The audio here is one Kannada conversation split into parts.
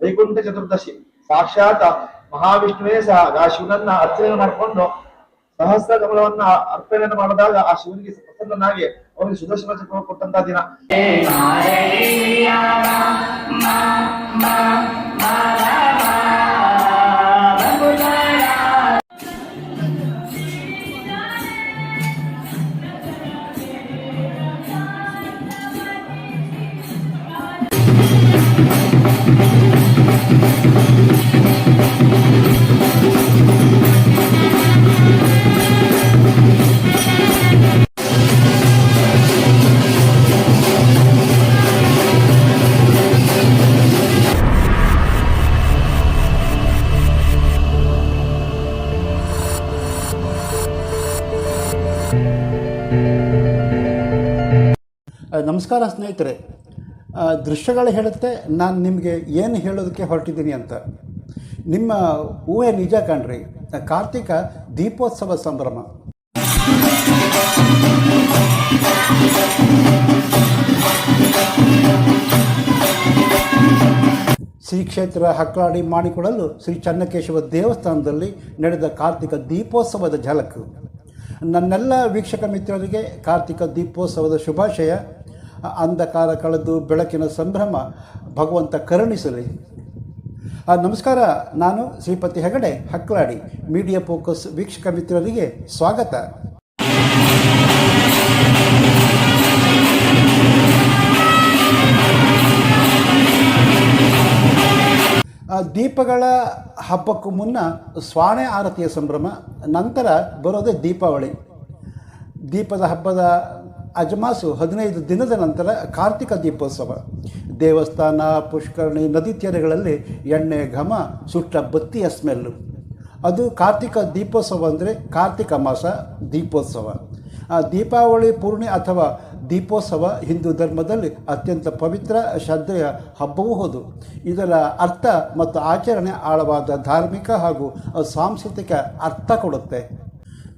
ವೈಕುಂಠ ಚತುರ್ದಶಿ ಸಾಕ್ಷಾತ್ ಮಹಾವಿಷ್ಣುವೇ ಸಹ ಆ ಶಿವನನ್ನ ಅರ್ಚನೆ ಮಾಡಿಕೊಂಡು ಸಹಸ್ರ ಕಮಲವನ್ನ ಅರ್ಪಣೆಯನ್ನು ಮಾಡಿದಾಗ ಆ ಶಿವನಿಗೆ ಪ್ರಸನ್ನನಾಗಿ ಅವನಿಗೆ ಸುದರ್ಶನ ಚಕ್ರ ಕೊಟ್ಟಂತ ದಿನ. ಆ, ನಮಸ್ಕಾರ ಸ್ನೇಹಿತರೆ. ದೃಶ್ಯಗಳು ಹೇಳುತ್ತೆ, ನಾನು ನಿಮಗೆ ಏನು ಹೇಳೋದಕ್ಕೆ ಹೊರಟಿದ್ದೀನಿ ಅಂತ. ನಿಮ್ಮ ಊಹೆ ನಿಜ ಕಣ್ರಿ. ಕಾರ್ತಿಕ ದೀಪೋತ್ಸವ ಸಂಭ್ರಮ. ಶ್ರೀ ಕ್ಷೇತ್ರ ಹಕ್ಕಾಡಿ ಮಾಡಿಕೊಡಲು ಶ್ರೀ ಚನ್ನಕೇಶವ ದೇವಸ್ಥಾನದಲ್ಲಿ ನಡೆದ ಕಾರ್ತಿಕ ದೀಪೋತ್ಸವದ ಝಲಕ್. ನನ್ನೆಲ್ಲ ವೀಕ್ಷಕ ಮಿತ್ರರಿಗೆ ಕಾರ್ತಿಕ ದೀಪೋತ್ಸವದ ಶುಭಾಶಯ. ಅಂಧಕಾರ ಕಳೆದು ಬೆಳಕಿನ ಸಂಭ್ರಮ ಭಗವಂತ ಕರುಣಿಸಲಿ. ನಮಸ್ಕಾರ, ನಾನು ಶ್ರೀಪತಿ ಹೆಗಡೆ, ಹಕ್ಲಾಡಿ, ಮೀಡಿಯಾ ಫೋಕಸ್ ವೀಕ್ಷಕ ಮಿತ್ರರಿಗೆ ಸ್ವಾಗತ. ದೀಪಗಳ ಹಬ್ಬಕ್ಕೂ ಮುನ್ನ ಸ್ವಾಣೆ ಆರತಿಯ ಸಂಭ್ರಮ, ನಂತರ ಬರೋದೇ ದೀಪಾವಳಿ. ದೀಪದ ಹಬ್ಬದ ಅಜಮಾಸು ಹದಿನೈದು ದಿನದ ನಂತರ ಕಾರ್ತಿಕ ದೀಪೋತ್ಸವ. ದೇವಸ್ಥಾನ, ಪುಷ್ಕರಣಿ, ನದಿ ತೀರಗಳಲ್ಲಿ ಎಣ್ಣೆ ಘಮ, ಸುಟ್ಟ ಬತ್ತಿಯ ಸ್ಮೆಲ್ಲು ಅದು ಕಾರ್ತಿಕ ದೀಪೋತ್ಸವ ಅಂದರೆ ಕಾರ್ತಿಕ ಮಾಸ ದೀಪೋತ್ಸವ. ದೀಪಾವಳಿ, ಪೂರ್ಣಿ ಅಥವಾ ದೀಪೋತ್ಸವ ಹಿಂದೂ ಧರ್ಮದಲ್ಲಿ ಅತ್ಯಂತ ಪವಿತ್ರ ಶ್ರದ್ಧೆಯ ಹಬ್ಬವೂ ಹೌದು. ಇದರ ಅರ್ಥ ಮತ್ತು ಆಚರಣೆ ಆಳವಾದ ಧಾರ್ಮಿಕ ಹಾಗೂ ಸಾಂಸ್ಕೃತಿಕ ಅರ್ಥ ಕೊಡುತ್ತೆ.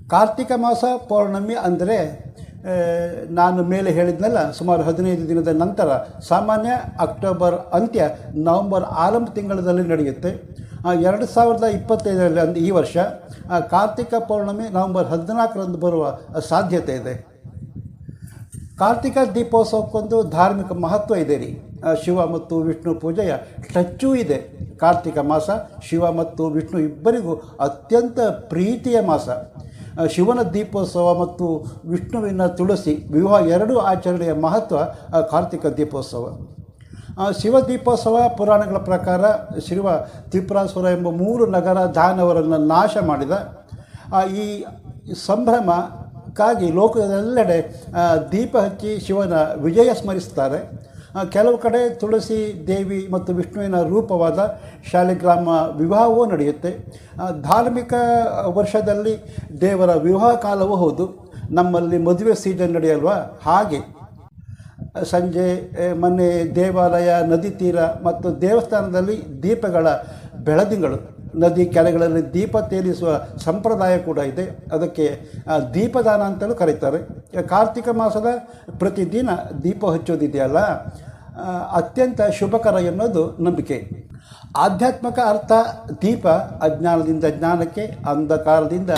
ಕಾರ್ತಿಕ ಮಾಸ ಪೌರ್ಣಮಿ ಅಂದರೆ ನಾನು ಮೇಲೆ ಹೇಳಿದ್ನಲ್ಲ, ಸುಮಾರು ಹದಿನೈದು ದಿನದ ನಂತರ, ಸಾಮಾನ್ಯ ಅಕ್ಟೋಬರ್ ಅಂತ್ಯ ನವಂಬರ್ ಆರಂಭ ತಿಂಗಳಲ್ಲಿ ನಡೆಯುತ್ತೆ. ಎರಡು ಸಾವಿರದ ಇಪ್ಪತ್ತೈದರಲ್ಲಿ ಅಂದು ಈ ವರ್ಷ ಕಾರ್ತಿಕ ಪೌರ್ಣಮಿ ನವಂಬರ್ ಹದಿನಾಲ್ಕರಂದು ಬರುವ ಸಾಧ್ಯತೆ ಇದೆ. ಕಾರ್ತಿಕ ದೀಪೋತ್ಸವಕ್ಕೊಂದು ಧಾರ್ಮಿಕ ಮಹತ್ವ ಇದೆ ರೀ. ಶಿವ ಮತ್ತು ವಿಷ್ಣು ಪೂಜೆಯ ಟಚ್ಚೂ ಇದೆ. ಕಾರ್ತಿಕ ಮಾಸ ಶಿವ ಮತ್ತು ವಿಷ್ಣು ಇಬ್ಬರಿಗೂ ಅತ್ಯಂತ ಪ್ರೀತಿಯ ಮಾಸ. ಶಿವನ ದೀಪೋತ್ಸವ ಮತ್ತು ವಿಷ್ಣುವಿನ ತುಳಸಿ ವಿವಾಹ ಎರಡೂ ಆಚರಣೆಯ ಮಹತ್ವ ಕಾರ್ತಿಕ ದೀಪೋತ್ಸವ. ಶಿವ ದೀಪೋತ್ಸವ ಪುರಾಣಗಳ ಪ್ರಕಾರ ಶಿವ ತ್ರಿಪುರಾಸುರ ಎಂಬ ಮೂರು ನಗರ ದಾನವರನ್ನು ನಾಶ ಮಾಡಿದ. ಈ ಸಂಭ್ರಮಕ್ಕಾಗಿ ಲೋಕದೆಲ್ಲೆಡೆ ದೀಪ ಹಚ್ಚಿ ಶಿವನ ವಿಜಯ ಸ್ಮರಿಸ್ತಾರೆ. ಕೆಲವು ಕಡೆ ತುಳಸಿ ದೇವಿ ಮತ್ತು ವಿಷ್ಣುವಿನ ರೂಪವಾದ ಶಾಲಿಗ್ರಾಮ ವಿವಾಹವೂ ನಡೆಯುತ್ತೆ. ಧಾರ್ಮಿಕ ವರ್ಷದಲ್ಲಿ ದೇವರ ವಿವಾಹ ಕಾಲವೂ ಹೌದು. ನಮ್ಮಲ್ಲಿ ಮದುವೆ ಸೀಸನ್ ನಡೆಯಲ್ವಾ? ಹಾಗೆ. ಸಂಜೆ ಮೊನ್ನೆ ದೇವಾಲಯ, ನದಿ ತೀರ ಮತ್ತು ದೇವಸ್ಥಾನದಲ್ಲಿ ದೀಪಗಳ ಬೆಳದಿಂಗಳು. ನದಿ ಕೆರೆಗಳಲ್ಲಿ ದೀಪ ತೇಲಿಸುವ ಸಂಪ್ರದಾಯ ಕೂಡ ಇದೆ. ಅದಕ್ಕೆ ದೀಪದಾನ ಅಂತಲೂ ಕರೀತಾರೆ. ಕಾರ್ತಿಕ ಮಾಸದ ಪ್ರತಿದಿನ ದೀಪ ಹಚ್ಚೋದಿದೆಯಲ್ಲ ಅತ್ಯಂತ ಶುಭಕರ ಎನ್ನುವುದು ನಂಬಿಕೆ. ಆಧ್ಯಾತ್ಮಿಕ ಅರ್ಥ, ದೀಪ ಅಜ್ಞಾನದಿಂದ ಜ್ಞಾನಕ್ಕೆ ಅಂಧಕಾರದಿಂದ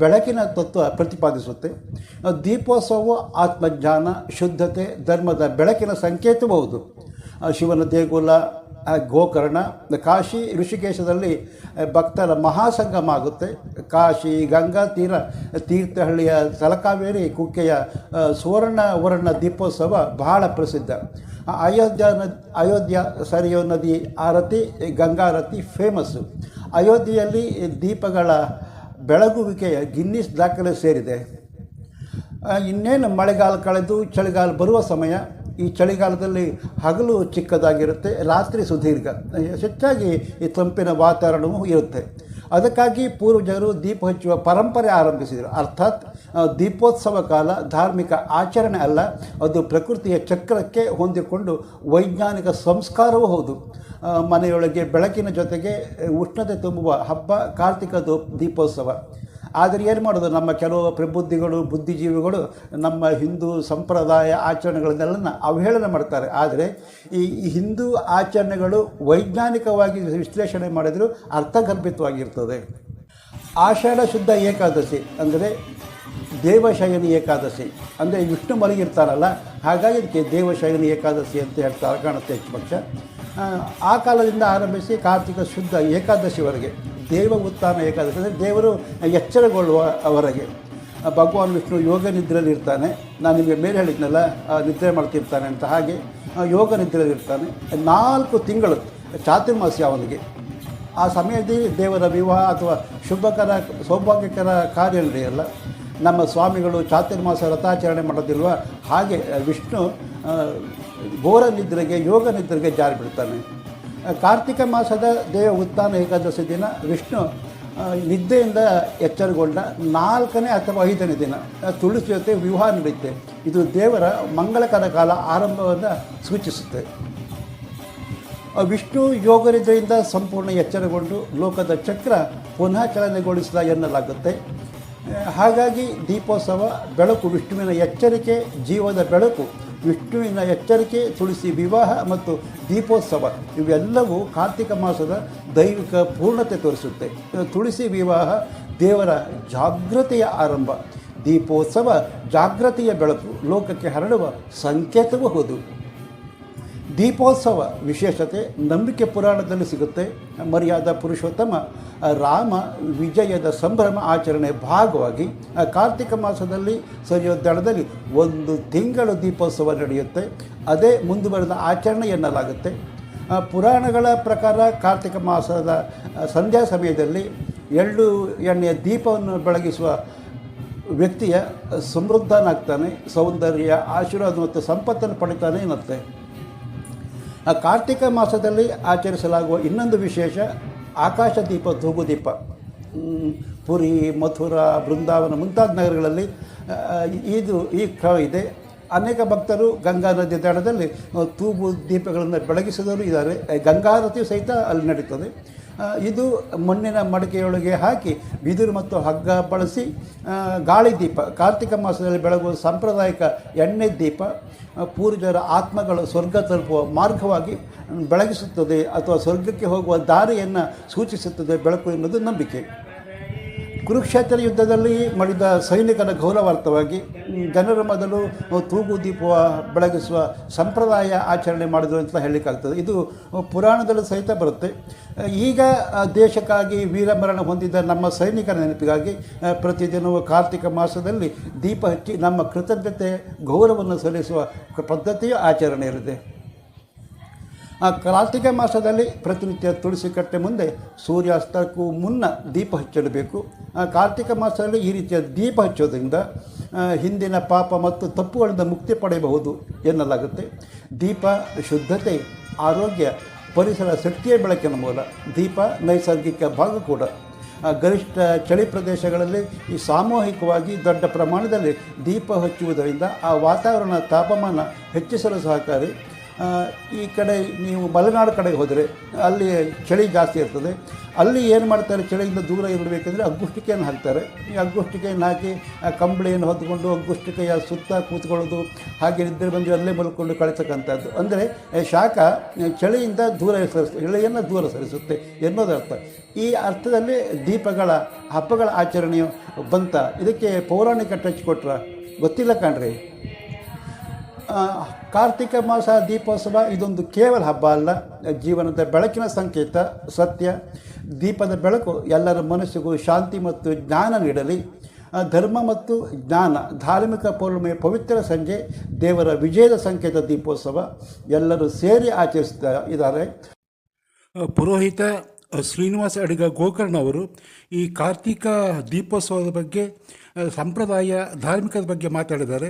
ಬೆಳಕಿನ ತತ್ವ ಪ್ರತಿಪಾದಿಸುತ್ತೆ. ದೀಪೋತ್ಸವವು ಆತ್ಮಜ್ಞಾನ, ಶುದ್ಧತೆ, ಧರ್ಮದ ಬೆಳಕಿನ ಸಂಕೇತಬಹುದು ಶಿವನ ದೇಗುಲ ಗೋಕರ್ಣ, ಕಾಶಿ, ಋಷಿಕೇಶದಲ್ಲಿ ಭಕ್ತರ ಮಹಾಸಂಗಮ ಆಗುತ್ತೆ ಕಾಶಿ, ಗಂಗಾ ತೀರ, ತೀರ್ಥಹಳ್ಳಿಯ ತಲಕಾವೇರಿ, ಕುಕ್ಕೆಯ ಸುವರ್ಣ ವರ್ಣ ದೀಪೋತ್ಸವ ಬಹಳ ಪ್ರಸಿದ್ಧ. ಅಯೋಧ್ಯೆ ಅಯೋಧ್ಯ ಸರಿಯೋ ನದಿ, ಆರತಿ ಗಂಗಾರತಿ ಫೇಮಸ್ಸು ಅಯೋಧ್ಯೆಯಲ್ಲಿ ದೀಪಗಳ ಬೆಳಗುವಿಕೆಯ ಗಿನ್ನಿಸ್ ದಾಖಲೆ ಸೇರಿದೆ. ಇನ್ನೇನು ಮಳೆಗಾಲ ಕಳೆದು ಚಳಿಗಾಲ ಬರುವ ಸಮಯ, ಈ ಚಳಿಗಾಲದಲ್ಲಿ ಹಗಲು ಚಿಕ್ಕದಾಗಿರುತ್ತೆ, ರಾತ್ರಿ ಸುದೀರ್ಘ. ಹೆಚ್ಚಾಗಿ ಈ ತಂಪಿನ ವಾತಾವರಣವೂ ಇರುತ್ತೆ. ಅದಕ್ಕಾಗಿ ಪೂರ್ವಜರು ದೀಪ ಹಚ್ಚುವ ಪರಂಪರೆ ಆರಂಭಿಸಿದರು. ಅರ್ಥಾತ್ ದೀಪೋತ್ಸವ ಕಾಲ ಧಾರ್ಮಿಕ ಆಚರಣೆ ಅಲ್ಲ, ಅದು ಪ್ರಕೃತಿಯ ಚಕ್ರಕ್ಕೆ ಹೊಂದಿಕೊಂಡು ವೈಜ್ಞಾನಿಕ ಸಂಸ್ಕಾರವೂ ಹೌದು. ಮನೆಯೊಳಗೆ ಬೆಳಕಿನ ಜೊತೆಗೆ ಉಷ್ಣತೆ ತುಂಬುವ ಹಬ್ಬ, ಕಾರ್ತಿಕ ದೀಪೋತ್ಸವ. ಆದರೆ ಏನು ಮಾಡೋದು, ನಮ್ಮ ಕೆಲವು ಪ್ರಬುದ್ಧಿಗಳು, ಬುದ್ಧಿಜೀವಿಗಳು, ನಮ್ಮ ಹಿಂದೂ ಸಂಪ್ರದಾಯ ಆಚರಣೆಗಳನ್ನೆಲ್ಲ ಅವಹೇಳನ ಮಾಡ್ತಾರೆ. ಆದರೆ ಈ ಹಿಂದೂ ಆಚರಣೆಗಳು ವೈಜ್ಞಾನಿಕವಾಗಿ ವಿಶ್ಲೇಷಣೆ ಮಾಡಿದರೂ ಅರ್ಥಗರ್ಭಿತವಾಗಿರ್ತದೆ. ಆಷಾಢ ಶುದ್ಧ ಏಕಾದಶಿ ಅಂದರೆ ದೇವಶಯನಿ ಏಕಾದಶಿ. ಅಂದರೆ ವಿಷ್ಣು ಮಲಗಿರ್ತಾರಲ್ಲ ಹಾಗಾಗಿ ಅದಕ್ಕೆ ದೇವಶಯನಿ ಏಕಾದಶಿ ಅಂತ ಹೇಳ್ತಾ ಕಾಣುತ್ತೆ ಹೆಚ್ಚು ಪಕ್ಷ. ಆ, ಕಾಲದಿಂದ ಆರಂಭಿಸಿ ಕಾರ್ತಿಕ ಶುದ್ಧ ಏಕಾದಶಿವರೆಗೆ ದೇವ ಉತ್ಥಾನ ಏಕಾದಶಿ ಅಂದರೆ ದೇವರು ಎಚ್ಚರಗೊಳ್ಳುವ ಅವರಿಗೆ. ಭಗವಾನ್ ವಿಷ್ಣು ಯೋಗ ನಿದ್ರೆಯಲ್ಲಿರ್ತಾನೆ ನಾನು ನಿಮಗೆ ಮೇಲೆ ಹೇಳಿದ್ನಲ್ಲ ನಿದ್ರೆ ಮಾಡ್ತಿರ್ತಾನೆ ಅಂತ ಹಾಗೆ ಯೋಗ ನಿದ್ರೆಯಲ್ಲಿರ್ತಾನೆ ನಾಲ್ಕು ತಿಂಗಳು ಚಾತುರ್ಮಾಸ್ಯ ಅವನಿಗೆ. ಆ ಸಮಯದಲ್ಲಿ ದೇವರ ವಿವಾಹ ಅಥವಾ ಶುಭಕರ ಸೌಭಾಗ್ಯಕರ ಕಾರ್ಯ ನಡೆಯಲ್ಲ. ನಮ್ಮ ಸ್ವಾಮಿಗಳು ಚಾತುರ್ಮಾಸ ವ್ರತಾಚರಣೆ ಮಾಡೋದಿಲ್ವ? ಹಾಗೆ ವಿಷ್ಣು ಘೋರ ನಿದ್ರೆಗೆ, ಯೋಗ ನಿದ್ರೆಗೆ ಜಾರಿ ಬಿಡ್ತಾನೆ. ಕಾರ್ತಿಕ ಮಾಸದ ದೇವ ಉತ್ಥಾನ ಏಕಾದಶಿ ದಿನ, ವಿಷ್ಣು ನಿದ್ದೆಯಿಂದ ಎಚ್ಚರಗೊಂಡ ನಾಲ್ಕನೇ ಅಥವಾ ಐದನೇ ದಿನ ತುಳಸಿ ಜೊತೆ ವಿವಾಹ ನಡೆಯುತ್ತೆ. ಇದು ದೇವರ ಮಂಗಳಕರ ಕಾಲ ಆರಂಭವನ್ನು ಸೂಚಿಸುತ್ತೆ. ವಿಷ್ಣು ಯೋಗನಿದ್ರೆಯಿಂದ ಸಂಪೂರ್ಣ ಎಚ್ಚರಗೊಂಡು ಲೋಕದ ಚಕ್ರ ಪುನಃ ಚಲನೆಗೊಳಿಸಿದ ಎನ್ನಲಾಗುತ್ತೆ. ಹಾಗಾಗಿ ದೀಪೋತ್ಸವ ಬೆಳಕು, ವಿಷ್ಣುವಿನ ಎಚ್ಚರಿಕೆ, ಜೀವದ ಬೆಳಕು, ವಿಷ್ಣುವಿನ ಎಚ್ಚರಿಕೆ, ತುಳಸಿ ವಿವಾಹ ಮತ್ತು ದೀಪೋತ್ಸವ, ಇವೆಲ್ಲವೂ ಕಾರ್ತಿಕ ಮಾಸದ ದೈವಿಕ ಪೂರ್ಣತೆ ತೋರಿಸುತ್ತೆ. ತುಳಸಿ ವಿವಾಹ ದೇವರ ಜಾಗೃತಿಯ ಆರಂಭ. ದೀಪೋತ್ಸವ ಜಾಗೃತಿಯ ಬೆಳಕು, ಲೋಕಕ್ಕೆ ಹರಡುವ ಸಂಕೇತವೂ ಹೌದು. ದೀಪೋತ್ಸವ ವಿಶೇಷತೆ ನಂಬಿಕೆ ಪುರಾಣದಲ್ಲಿ ಸಿಗುತ್ತೆ. ಮರ್ಯಾದ, ಪುರುಷೋತ್ತಮ, ರಾಮ, ವಿಜಯದ ಸಂಭ್ರಮ ಆಚರಣೆ ಭಾಗವಾಗಿ ಕಾರ್ತಿಕ ಮಾಸದಲ್ಲಿ ಸರಿಯೋ ದಳದಲ್ಲಿ ಒಂದು ತಿಂಗಳು ದೀಪೋತ್ಸವ ನಡೆಯುತ್ತೆ. ಅದೇ ಮುಂದುವರೆದ ಆಚರಣೆ ಎನ್ನಲಾಗುತ್ತೆ. ಪುರಾಣಗಳ ಪ್ರಕಾರ ಕಾರ್ತಿಕ ಮಾಸದ ಸಂಧ್ಯಾ ಸಮಯದಲ್ಲಿ ಎಳ್ಳು ಎಣ್ಣೆಯ ದೀಪವನ್ನು ಬೆಳಗಿಸುವ ವ್ಯಕ್ತಿಯ ಸಮೃದ್ಧನಾಗ್ತಾನೆ, ಸೌಂದರ್ಯ, ಆಶೀರ್ವಾದ ಮತ್ತು ಸಂಪತ್ತನ್ನು ಪಡಿತಾನೆ ಆ ಕಾರ್ತಿಕ ಮಾಸದಲ್ಲಿ ಆಚರಿಸಲಾಗುವ ಇನ್ನೊಂದು ವಿಶೇಷ ಆಕಾಶ ದೀಪ ದೀಪ. ಪುರಿ ಮಥುರಾ ಬೃಂದಾವನ ಮುಂತಾದ ನಗರಗಳಲ್ಲಿ ಇದು ಈ ಕ್ರಮ ಇದೆ. ಅನೇಕ ಭಕ್ತರು ಗಂಗಾ ನದಿ ದಡದಲ್ಲಿ ಆ, ತೂಗು ದೀಪಗಳನ್ನು ಬೆಳಗಿಸಿದವರು ಇದ್ದಾರೆ. ಗಂಗಾರತಿ ಸಹಿತ ಅಲ್ಲಿ ನಡೀತದೆ. ಆ, ಇದು ಮಣ್ಣಿನ ಮಡಿಕೆಯೊಳಗೆ ಹಾಕಿ ಬಿದಿರು ಮತ್ತು ಹಗ್ಗ ಬಳಸಿ ಗಾಳಿ ದೀಪ, ಕಾರ್ತಿಕ ಮಾಸದಲ್ಲಿ ಬೆಳಗುವ ಸಾಂಪ್ರದಾಯಿಕ ಎಣ್ಣೆ ದೀಪ ಪೂರ್ವಜರ ಆತ್ಮಗಳು ಸ್ವರ್ಗ ತಲುಪುವ ಮಾರ್ಗವಾಗಿ ಬೆಳಗಿಸುತ್ತದೆ ಅಥವಾ ಸ್ವರ್ಗಕ್ಕೆ ಹೋಗುವ ದಾರಿಯನ್ನು ಸೂಚಿಸುತ್ತದೆ ಬೆಳಕು ಎನ್ನುವುದು ನಂಬಿಕೆ. ಕುರುಕ್ಷೇತ್ರ ಯುದ್ಧದಲ್ಲಿ ಮಾಡಿದ ಸೈನಿಕನ ಗೌರವಾರ್ಥವಾಗಿ ಜನರ ಮೊದಲು ತೂಗು ದೀಪ ಬೆಳಗಿಸುವ ಸಂಪ್ರದಾಯ ಆಚರಣೆ ಮಾಡಿದ್ರು ಅಂತ ಹೇಳಲಿಕ್ಕಾಗ್ತದೆ. ಇದು ಪುರಾಣದಲ್ಲಿ ಸಹಿತ ಬರುತ್ತೆ. ಈಗ ದೇಶಕ್ಕಾಗಿ ವೀರಮರಣ ಹೊಂದಿದ ನಮ್ಮ ಸೈನಿಕರ ನೆನಪಿಗಾಗಿ ಪ್ರತಿದಿನವೂ ಕಾರ್ತಿಕ ಮಾಸದಲ್ಲಿ ದೀಪ ಹಚ್ಚಿ ನಮ್ಮ ಕೃತಜ್ಞತೆ, ಗೌರವವನ್ನು ಸಲ್ಲಿಸುವ ಪದ್ಧತಿಯು ಆಚರಣೆಯಲ್ಲಿದೆ. ಆ ಕಾರ್ತಿಕ ಮಾಸದಲ್ಲಿ ಪ್ರತಿನಿತ್ಯ ತುಳಸಿ ಕಟ್ಟೆ ಮುಂದೆ ಸೂರ್ಯಾಸ್ತಕ್ಕೂ ಮುನ್ನ ದೀಪ ಹಚ್ಚಿಡಬೇಕು ಆ ಕಾರ್ತಿಕ ಮಾಸದಲ್ಲಿ ಈ ರೀತಿಯ ದೀಪ ಹಚ್ಚೋದ್ರಿಂದ ಹಿಂದಿನ ಪಾಪ ಮತ್ತು ತಪ್ಪುಗಳಿಂದ ಮುಕ್ತಿ ಪಡೆಯಬಹುದು ಎನ್ನಲಾಗುತ್ತೆ. ದೀಪ ಶುದ್ಧತೆ, ಆರೋಗ್ಯ, ಪರಿಸರ ಶಕ್ತಿಯ ಬೆಳಕಿನ ಮೂಲ. ದೀಪ ನೈಸರ್ಗಿಕ ಭಾಗ ಕೂಡ. ಗರಿಷ್ಠ ಚಳಿ ಪ್ರದೇಶಗಳಲ್ಲಿ ಈ ಸಾಮೂಹಿಕವಾಗಿ ದೊಡ್ಡ ಪ್ರಮಾಣದಲ್ಲಿ ದೀಪ ಹಚ್ಚುವುದರಿಂದ ಆ ವಾತಾವರಣ ತಾಪಮಾನ ಹೆಚ್ಚಿಸಲು ಸಹಕಾರಿ. ಈ ಕಡೆ ನೀವು ಮಲೆನಾಡು ಕಡೆಗೆ ಹೋದರೆ ಅಲ್ಲಿ ಚಳಿ ಜಾಸ್ತಿ ಇರ್ತದೆ. ಅಲ್ಲಿ ಏನು ಮಾಡ್ತಾರೆ, ಚಳಿಯಿಂದ ದೂರ ಇರಬೇಕಂದ್ರೆ ಅಗ್ಗುಷ್ಟಿಕೆಯನ್ನು ಹಾಕ್ತಾರೆ. ಈ ಅಗ್ಗುಷ್ಟಿಕೆಯನ್ನು ಹಾಕಿ ಆ ಕಂಬಳಿಯನ್ನು ಹೊದ್ಕೊಂಡು ಅಗ್ಗುಷ್ಟಿಕೆಯ ಸುತ್ತ ಕೂತ್ಕೊಳ್ಳೋದು, ಹಾಗೆ ನಿದ್ರೆ ಬಂದು ಅಲ್ಲೇ ಮಲ್ಕೊಂಡು ಕಳಿಸಕ್ಕಂಥದ್ದು ಅಂದರೆ ಶಾಖ ಚಳಿಯಿಂದ ದೂರ ಸರಿಸುತ್ತೆ ಚಳಿಯನ್ನು ದೂರ ಸರಿಸುತ್ತೆ ಅರ್ಥ. ಈ ಅರ್ಥದಲ್ಲಿ ದೀಪಗಳ, ಹಬ್ಬಗಳ ಆಚರಣೆಯು ಬಂತ. ಇದಕ್ಕೆ ಪೌರಾಣಿಕ ಟಚ್ ಕೊಟ್ರ ಗೊತ್ತಿಲ್ಲ ಕಾಣ್ರಿ. ಕಾರ್ತಿಕ ಮಾಸ ದೀಪೋತ್ಸವ ಇದೊಂದು ಕೇವಲ ಹಬ್ಬ ಅಲ್ಲ. ಜೀವನದ ಬೆಳಕಿನ ಸಂಕೇತ, ಸತ್ಯ. ದೀಪದ ಬೆಳಕು ಎಲ್ಲರ ಮನಸ್ಸಿಗೂ ಶಾಂತಿ ಮತ್ತು ಜ್ಞಾನ ನೀಡಲಿ. ಧರ್ಮ ಮತ್ತು ಜ್ಞಾನ, ಧಾರ್ಮಿಕ ಪೌರ್ಣಿಮೆ ಪವಿತ್ರ ಸಂಜೆ, ದೇವರ ವಿಜಯದ ಸಂಕೇತ ದೀಪೋತ್ಸವ ಎಲ್ಲರೂ ಸೇರಿ ಆಚರಿಸ್ತಾ ಇದ್ದಾರೆ. ಪುರೋಹಿತ ಶ್ರೀನಿವಾಸ ಅಡಿಗ ಗೋಕರ್ಣ ಅವರು ಈ ಕಾರ್ತಿಕ ದೀಪೋತ್ಸವದ ಬಗ್ಗೆ ಸಂಪ್ರದಾಯ, ಧಾರ್ಮಿಕದ ಬಗ್ಗೆ ಮಾತಾಡಿದ್ದಾರೆ.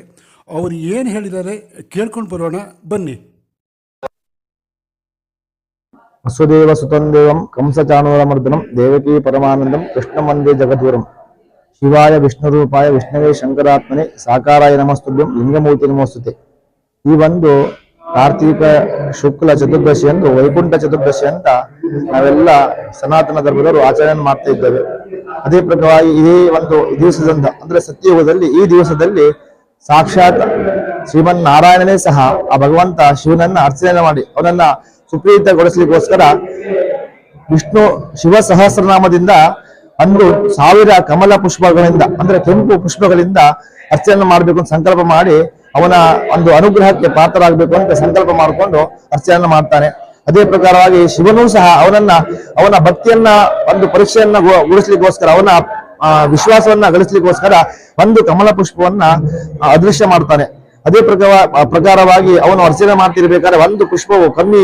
ಅವರು ಏನು ಹೇಳಿದ್ದಾರೆ ಕೇಳ್ಕೊಂಡು ಬರೋಣ, ಬನ್ನಿ. ವಸುದೇವ ಸುತಂದೇವಂ ಕಂಸಚಾಣೂರಮರ್ದನಂ ದೇವಕಿ ಪರಮಾನಂದಂ, ಕೃಷ್ಣಮಂದೇ ಜಗದ್ಗುರಂ. ಶಿವಾಯ ವಿಷ್ಣುರೂಪಾಯ ವಿಷ್ಣುವೇ ಶಂಕರಾತ್ಮನೆ ಸಾಕಾರಾಯ ನಮಸ್ತುಭ್ಯಂ ಲಿಂಗಮೂರ್ತಿ ನಮಸ್ತುತೆ. ಈ ಒಂದು ಕಾರ್ತೀಕ ಶುಕ್ಲ ಚತುರ್ದಶಿ ಎಂದು, ವೈಕುಂಠ ಚತುರ್ದಶಿ ಅಂತ ನಾವೆಲ್ಲ ಸನಾತನ ಧರ್ಮದವರು ಆಚರಣೆ ಮಾಡ್ತಾ ಇದ್ದೇವೆ. ಅದೇ ಪ್ರಕಾರವಾಗಿ ಇದೇ ಒಂದು ದಿವಸದಿಂದ, ಅಂದ್ರೆ ಸತ್ಯಯುಗದಲ್ಲಿ ಈ ದಿವಸದಲ್ಲಿ ಸಾಕ್ಷಾತ್ ಶ್ರೀಮನ್ ನಾರಾಯಣನೇ ಸಹ ಆ ಭಗವಂತ ಶಿವನನ್ನ ಅರ್ಚನೆ ಮಾಡಿ, ಅವನನ್ನ ಸುಪ್ರೀತಗೊಳಿಸಲಿಕ್ಕೋಸ್ಕರ ವಿಷ್ಣು ಶಿವ ಸಹಸ್ರನಾಮದಿಂದ ಅಂದು ಸಾವಿರ ಕಮಲ ಪುಷ್ಪಗಳಿಂದ, ಅಂದ್ರೆ ಕೆಂಪು ಪುಷ್ಪಗಳಿಂದ ಅರ್ಚನೆ ಮಾಡಬೇಕು ಅಂತ ಸಂಕಲ್ಪ ಮಾಡಿ ಅವನ ಒಂದು ಅನುಗ್ರಹಕ್ಕೆ ಪಾತ್ರರಾಗಬೇಕು ಅಂತ ಸಂಕಲ್ಪ ಮಾಡಿಕೊಂಡು ಅರ್ಚನೆ ಮಾಡ್ತಾನೆ. ಅದೇ ಪ್ರಕಾರವಾಗಿ ಶಿವನು ಸಹ ಅವನನ್ನ, ಅವನ ಭಕ್ತಿಯನ್ನ, ಒಂದು ಪರೀಕ್ಷೆಯನ್ನ ಉಳಿಸ್ಲಿಕ್ಕೋಸ್ಕರ ಅವನ ವಿಶ್ವಾಸವನ್ನ ಗಳಿಸ್ಲಿಕ್ಕೋಸ್ಕರ ಒಂದು ಕಮಲ ಪುಷ್ಪವನ್ನ ಅದೃಶ್ಯ ಮಾಡ್ತಾನೆ. ಅದೇ ಪ್ರಕಾರ ಪ್ರಕಾರವಾಗಿ ಅವನು ಅರ್ಚನೆ ಮಾಡ್ತಿರ್ಬೇಕಾದ್ರೆ ಒಂದು ಪುಷ್ಪವು ಕಮ್ಮಿ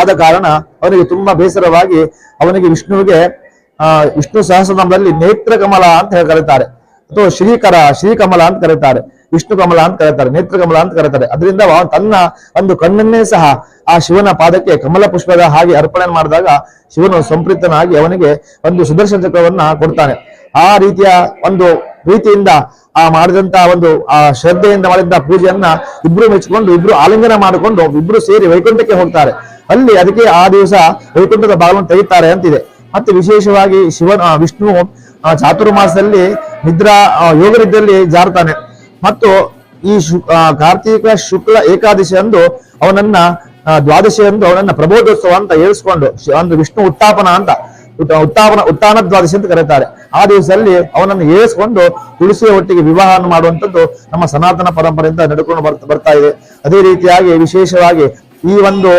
ಆದ ಕಾರಣ ಅವನಿಗೆ ತುಂಬಾ ಬೇಸರವಾಗಿ ಅವನಿಗೆ ವಿಷ್ಣುವಿಗೆ ವಿಷ್ಣು ಸಹಸ್ರನಾಮದಲ್ಲಿ ನೇತ್ರ ಕಮಲ ಅಂತ ಕರೀತಾರೆ. ಅಥವಾ ಶ್ರೀಕರ, ಶ್ರೀಕಮಲ ಅಂತ ಕರೀತಾರೆ. ವಿಷ್ಣು ಕಮಲ ಅಂತ ಕರೀತಾರೆ, ನೇತ್ರ ಕಮಲ ಅಂತ ಕರೀತಾರೆ. ಅದರಿಂದ ತನ್ನ ಒಂದು ಕಣ್ಣನ್ನೇ ಸಹ ಆ ಶಿವನ ಪಾದಕ್ಕೆ ಕಮಲ ಪುಷ್ಪದ ಹಾಗೆ ಅರ್ಪಣೆ ಮಾಡಿದಾಗ ಶಿವನು ಸಂಪ್ರೀತನಾಗಿ ಅವನಿಗೆ ಒಂದು ಸುದರ್ಶನ ಚಕ್ರವನ್ನ ಕೊಡ್ತಾನೆ. ಆ ರೀತಿಯ ಒಂದು ಪ್ರೀತಿಯಿಂದ ಆ ಮಾಡಿದಂತ ಒಂದು, ಆ ಶ್ರದ್ಧೆಯಿಂದ ಮಾಡಿದಂತ ಪೂಜೆಯನ್ನ ಇಬ್ರು ಮೆಚ್ಚಿಕೊಂಡು ಇಬ್ರು ಆಲಿಂಗನ ಮಾಡಿಕೊಂಡು, ಇಬ್ರು ಸೇರಿ ವೈಕುಂಠಕ್ಕೆ ಹೋಗ್ತಾರೆ. ಅಲ್ಲಿ ಅದಕ್ಕೆ ಆ ದಿವಸ ವೈಕುಂಠದ ಭಾಗವನ್ನು ತೆಗಿತಾರೆ ಅಂತಿದೆ. ಮತ್ತೆ ವಿಶೇಷವಾಗಿ ಶಿವನ ವಿಷ್ಣು ಚಾತುರ್ಮಾಸದಲ್ಲಿ ನಿದ್ರಾ ಯೋಗರಿದ್ದಲ್ಲಿ ಜಾರ್ತಾನೆ. ಮತ್ತು ಈ ಶು ಕಾರ್ತೀಕ ಶುಕ್ಲ ಏಕಾದಶಿ ಅಂದು ಅವನನ್ನ ದ್ವಾದಶಿ ಅಂದು ಅವನನ್ನ ಪ್ರಬೋಧೋತ್ಸವ ಅಂತ ಏರಿಸಿಕೊಂಡು ಅಂದ್ರೆ ವಿಷ್ಣು ಉತ್ತಾಪನ ಅಂತ ಉತ್ತ- ಉತ್ತಾಪನ, ಉತ್ತಾನ ದ್ವಾದಶಿ ಅಂತ ಕರೀತಾರೆ. ಆ ದಿವಸದಲ್ಲಿ ಅವನನ್ನು ಏರಿಸಿಕೊಂಡು ತುಳಸಿಯ ಒಟ್ಟಿಗೆ ವಿವಾಹವನ್ನು ಮಾಡುವಂಥದ್ದು ನಮ್ಮ ಸನಾತನ ಪರಂಪರೆಯಿಂದ ನಡ್ಕೊಂಡು ಬರ್ತಾ ಬರ್ತಾ ಇದೆ. ಅದೇ ರೀತಿಯಾಗಿ ವಿಶೇಷವಾಗಿ ಈ ಒಂದು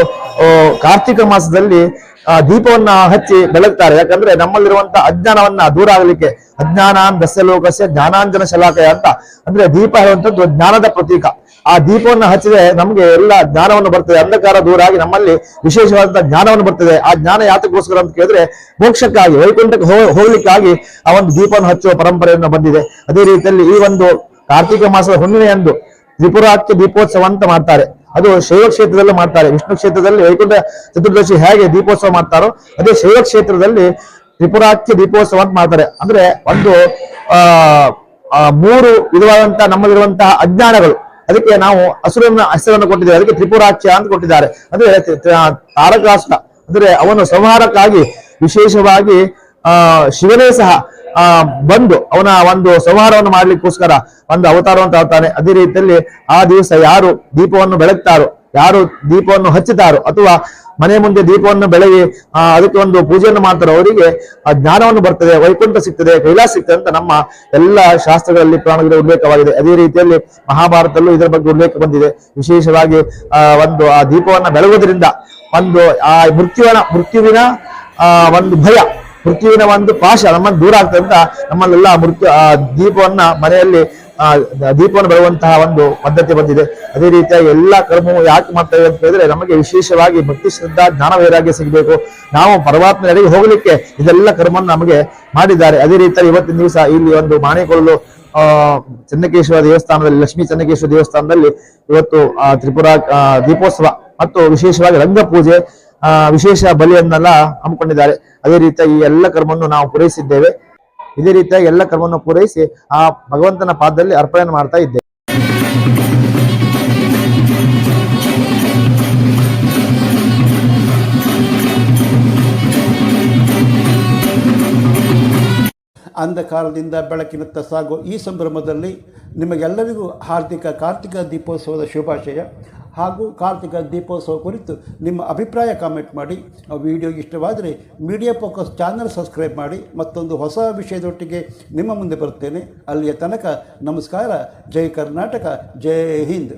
ಕಾರ್ತಿಕ ಮಾಸದಲ್ಲಿ ದೀಪವನ್ನ ಹಚ್ಚಿ ಬೆಳಗ್ತಾರೆ. ಯಾಕಂದ್ರೆ ನಮ್ಮಲ್ಲಿರುವಂತ ಅಜ್ಞಾನವನ್ನ ದೂರ ಆಗಲಿಕ್ಕೆ ಅಜ್ಞಾನ ದಸ್ಯಲೋಕಸ್ಯ ಜ್ಞಾನಾಂಜನ ಶಲಾಕಯ ಅಂತ. ಅಂದ್ರೆ ದೀಪ ಹೇಳುವಂಥದ್ದು ಜ್ಞಾನದ ಪ್ರತೀಕ. ಆ ದೀಪವನ್ನ ಹಚ್ಚಿದ್ರೆ ನಮ್ಗೆ ಎಲ್ಲ ಜ್ಞಾನವನ್ನು ಬರ್ತದೆ. ಅಂಧಕಾರ ದೂರ ಆಗಿ ನಮ್ಮಲ್ಲಿ ವಿಶೇಷವಾದಂತಹ ಜ್ಞಾನವನ್ನು ಬರ್ತದೆ. ಆ ಜ್ಞಾನ ಯಾತಕ್ಕೋಸ್ಕರ ಅಂತ ಕೇಳಿದ್ರೆ ಮೋಕ್ಷಕ್ಕಾಗಿ, ವೈಕುಂಠಕ್ಕೆ ಹೋಗ್ಲಿಕ್ಕಾಗಿ ಆ ಒಂದು ದೀಪವನ್ನು ಹಚ್ಚುವ ಪರಂಪರೆಯನ್ನು ಬಂದಿದೆ. ಅದೇ ರೀತಿಯಲ್ಲಿ ಈ ಒಂದು ಕಾರ್ತಿಕ ಮಾಸದ ಹುಣ್ಣಿಮೆಯಂದು ತ್ರಿಪುರಾಕ್ಕೆ ದೀಪೋತ್ಸವ ಅಂತ ಮಾಡ್ತಾರೆ. ಅದು ಶೈವ ಕ್ಷೇತ್ರದಲ್ಲೂ ಮಾಡ್ತಾರೆ. ವಿಷ್ಣು ಕ್ಷೇತ್ರದಲ್ಲಿ ವೈಕುಂಠ ಚತುರ್ದಶಿ ಹೇಗೆ ದೀಪೋತ್ಸವ ಮಾಡ್ತಾರೋ ಅದೇ ಶೈವ ಕ್ಷೇತ್ರದಲ್ಲಿ ತ್ರಿಪುರಾಖ್ಯ ದೀಪೋತ್ಸವ ಅಂತ ಮಾಡ್ತಾರೆ. ಅಂದ್ರೆ ಒಂದು, ಆ ಮೂರು ವಿಧವಾದಂತಹ ನಮ್ಮಲ್ಲಿರುವಂತಹ ಅಜ್ಞಾನಗಳು. ಅದಕ್ಕೆ ನಾವು ಹಸುರನ್ನ ಹೆಸರನ್ನು ಕೊಟ್ಟಿದ್ದೇವೆ. ಅದಕ್ಕೆ ತ್ರಿಪುರಾಖ್ಯ ಅಂತ ಕೊಟ್ಟಿದ್ದಾರೆ. ಅಂದ್ರೆ ತಾರಕಾಷ್ಟ ಅಂದ್ರೆ ಅವನು ಸಂಹಾರಕ್ಕಾಗಿ ವಿಶೇಷವಾಗಿ, ಆ, ಶಿವನೇ ಸಹ ಆ, ಬಂದು ಅವನ ಒಂದು ಸಂಹಾರವನ್ನು ಮಾಡ್ಲಿಕ್ಕೋಸ್ಕರ ಒಂದು ಅವತಾರವನ್ನು ತಾಳ್ತಾನೆ ಅದೇ ರೀತಿಯಲ್ಲಿ ಆ ದಿವಸ ಯಾರು ದೀಪವನ್ನು ಬೆಳಗ್ತಾರೋ, ಯಾರು ದೀಪವನ್ನು ಹಚ್ಚುತ್ತಾರೋ ಅಥವಾ ಮನೆ ಮುಂದೆ ದೀಪವನ್ನು ಬೆಳಗಿ, ಆ, ಅದಕ್ಕೆ ಒಂದು ಪೂಜೆಯನ್ನು ಮಾಡ್ತಾರೋ ಅವರಿಗೆ ಆ ಜ್ಞಾನವನ್ನು ಬರ್ತದೆ, ವೈಕುಂಠ ಸಿಗ್ತದೆ, ಕೈಲಾಸ ಸಿಗ್ತದೆ ಅಂತ ನಮ್ಮ ಎಲ್ಲ ಶಾಸ್ತ್ರಗಳಲ್ಲಿ ಪುರಾಣಗಳಲ್ಲಿ ಉಲ್ಲೇಖವಾಗಿದೆ. ಅದೇ ರೀತಿಯಲ್ಲಿ ಮಹಾಭಾರತದಲ್ಲೂ ಇದರ ಬಗ್ಗೆ ಉಲ್ಲೇಖ ಬಂದಿದೆ. ವಿಶೇಷವಾಗಿ, ಆ, ಒಂದು ಆ ದೀಪವನ್ನು ಬೆಳಗೋದ್ರಿಂದ ಒಂದು ಆ ಮೃತ್ಯುವಿನ ಮೃತ್ಯುವಿನ, ಆ, ಒಂದು ಭಯ ಮೃತ್ಯುವಿನ ಒಂದು ಪಾಶ ನಮ್ಮನ್ನು ದೂರ ಆಗ್ತದೆ ಅಂತ ನಮ್ಮಲ್ಲೆಲ್ಲ ಮೃತ್ಯು, ಆ, ದೀಪವನ್ನ ಮನೆಯಲ್ಲಿ, ಆ, ದೀಪವನ್ನು ಬರುವಂತಹ ಒಂದು ಪದ್ಧತಿ ಬಂದಿದೆ. ಅದೇ ರೀತಿಯಾಗಿ ಎಲ್ಲಾ ಕರ್ಮವು ಯಾಕೆ ಮಾಡ್ತೇವೆ ಅಂತ ಹೇಳಿದ್ರೆ ನಮಗೆ ವಿಶೇಷವಾಗಿ ಭಕ್ತಿ ಶ್ರದ್ಧಾ, ಜ್ಞಾನ ವೈರಾಗ್ಯ ಸಿಗಬೇಕು. ನಾವು ಪರಮಾತ್ಮ ನಡೆಗೆ ಹೋಗ್ಲಿಕ್ಕೆ ಇದೆಲ್ಲ ಕರ್ಮವನ್ನು ನಮಗೆ ಮಾಡಿದ್ದಾರೆ. ಅದೇ ರೀತಿಯಾಗಿ ಇವತ್ತಿನ ದಿವಸ ಇಲ್ಲಿ ಒಂದು ಮಾಣಿಕೊಳ್ಳಲು, ಆ ಚೆನ್ನಕೇಶ್ವರ ದೇವಸ್ಥಾನದಲ್ಲಿ, ಲಕ್ಷ್ಮೀ ಚನ್ನಕೇಶ್ವರ ದೇವಸ್ಥಾನದಲ್ಲಿ ಇವತ್ತು, ಆ, ತ್ರಿಪುರ ದೀಪೋತ್ಸವ ಮತ್ತು ವಿಶೇಷವಾಗಿ ರಂಗ ಪೂಜೆ ಆ ವಿಶೇಷ ಬಲಿಯನ್ನೆಲ್ಲ ಹಮ್ಮಿಕೊಂಡಿದ್ದಾರೆ. ಅದೇ ರೀತಿಯಾಗಿ ಈ ಎಲ್ಲ ಕರ್ಮವನ್ನು ನಾವು ಪೂರೈಸಿದ್ದೇವೆ. ಇದೇ ರೀತಿಯಾಗಿ ಎಲ್ಲ ಕರ್ಮವನ್ನು ಪೂರೈಸಿ ಆ ಭಗವಂತನ ಪಾದದಲ್ಲಿ ಅರ್ಪಣೆ ಮಾಡ್ತಾ ಇದ್ದೇವೆ. ಅಂಧಕಾರದಿಂದ ಬೆಳಕಿನತ್ತ ಸಾಗೋ. ಈ ಸಂಭ್ರಮದಲ್ಲಿ ನಿಮಗೆಲ್ಲರಿಗೂ ಹಾರ್ದಿಕ ಕಾರ್ತಿಕ ದೀಪೋತ್ಸವದ ಶುಭಾಶಯ. ಹಾಗೂ ಕಾರ್ತಿಕ ದೀಪೋತ್ಸವ ಕುರಿತು ನಿಮ್ಮ ಅಭಿಪ್ರಾಯ ಕಾಮೆಂಟ್ ಮಾಡಿ. ಆ ವಿಡಿಯೋ ಇಷ್ಟವಾದರೆ ಮೀಡಿಯಾ ಫೋಕಸ್ ಚಾನಲ್ ಸಬ್ಸ್ಕ್ರೈಬ್ ಮಾಡಿ. ಮತ್ತೊಂದು ಹೊಸ ವಿಷಯದೊಟ್ಟಿಗೆ ನಿಮ್ಮ ಮುಂದೆ ಬರುತ್ತೇನೆ. ಅಲ್ಲಿಯ ತನಕ ನಮಸ್ಕಾರ. ಜೈ ಕರ್ನಾಟಕ. ಜೈ ಹಿಂದ್.